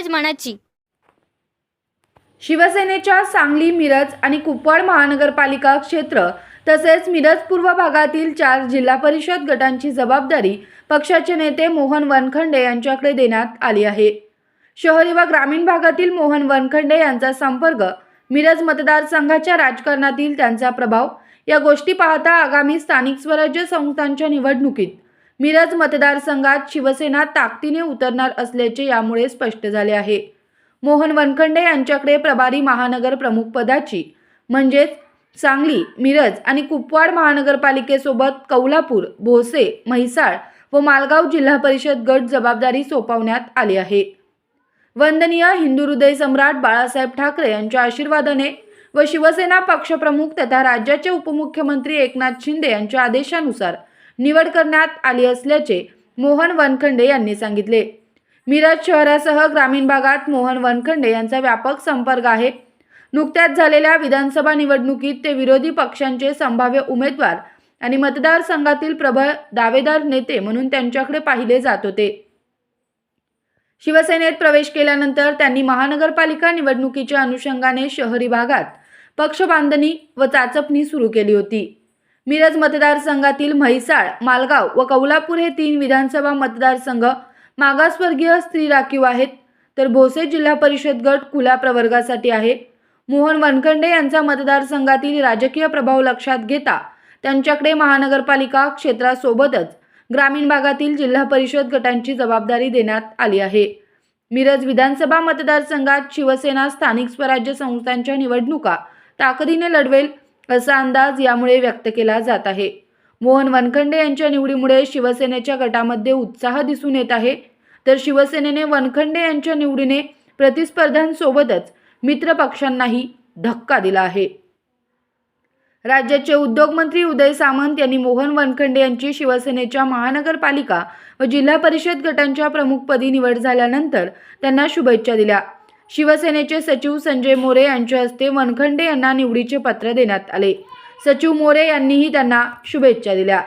मनाची. शिवसेनेच्या सांगली मिरज आणि कुपवाड महानगरपालिका क्षेत्र तसेच मिरज पूर्व भागातील चार जिल्हा परिषद गटांची जबाबदारी पक्षाचे नेते मोहन वनखंडे यांच्याकडे देण्यात आली आहे. शहरी व ग्रामीण भागातील मोहन वनखंडे यांचा संपर्क मिरज मतदारसंघाच्या राजकारणातील त्यांचा प्रभाव या गोष्टी पाहता आगामी स्थानिक स्वराज्य संस्थांच्या निवडणुकीत मिरज मतदारसंघात शिवसेना ताकदीने उतरणार असल्याचे यामुळे स्पष्ट झाले आहे. मोहन वनखंडे यांच्याकडे प्रभारी महानगर प्रमुख पदाची म्हणजेच सांगली मिरज आणि कुपवाड महानगरपालिकेसोबत कौलापूर भोसे म्हैसाळ व मालगाव जिल्हा परिषद गट जबाबदारी सोपवण्यात आली आहे. वंदनीय हिंदू हृदय सम्राट बाळासाहेब ठाकरे यांच्या आशीर्वादाने व शिवसेना पक्षप्रमुख तथा राज्याचे उपमुख्यमंत्री एकनाथ शिंदे यांच्या आदेशानुसार निवड करण्यात आली असल्याचे मोहन वनखंडे यांनी सांगितले. मिरज शहरासह ग्रामीण भागात मोहन वनखंडे यांचा व्यापक संपर्क आहे. नुकत्याच झालेल्या विधानसभा निवडणुकीत ते विरोधी पक्षांचे संभाव्य उमेदवार आणि मतदारसंघातील प्रबळ दावेदार नेते म्हणून त्यांच्याकडे पाहिले जात होते. शिवसेनेत प्रवेश केल्यानंतर त्यांनी महानगरपालिका निवडणुकीच्या अनुषंगाने शहरी भागात पक्षबांधणी व चाचपणी सुरू केली होती. मिरज मतदारसंघातील म्हैसाळ मालगाव व कौलापूर हे तीन विधानसभा मतदारसंघ मागासवर्गीय स्त्री राखीव आहेत. तर भोसे जिल्हा परिषद गट खुल्या प्रवर्गासाठी आहे. मोहन वनखंडे यांचा मतदारसंघातील राजकीय प्रभाव लक्षात घेता त्यांच्याकडे महानगरपालिका क्षेत्रासोबतच ग्रामीण भागातील जिल्हा परिषद गटांची जबाबदारी देण्यात आली आहे. मिरज विधानसभा मतदारसंघात शिवसेना स्थानिक स्वराज्य संस्थांच्या निवडणुका ताकदीने लढवेल असा अंदाज यामुळे व्यक्त केला जात आहे. मोहन वनखंडे यांच्या निवडीमुळे शिवसेनेच्या गटामध्ये उत्साह दिसून येत आहे. तर शिवसेनेने वनखंडे यांच्या निवडीने प्रतिस्पर्ध्यांसोबतच मित्र पक्षांनाही धक्का दिला आहे. राज्याचे उद्योगमंत्री उदय सामंत यांनी मोहन वनखंडे यांची शिवसेनेच्या महानगरपालिका व जिल्हा परिषद गटांच्या प्रमुखपदी निवड झाल्यानंतर त्यांना शुभेच्छा दिल्या. शिवसेनेचे सचिव संजय मोरे यांच्या हस्ते वनखंडे यांना निवडीचे पत्र देण्यात आले. सचिव मोरे यांनीही त्यांना शुभेच्छा दिल्या.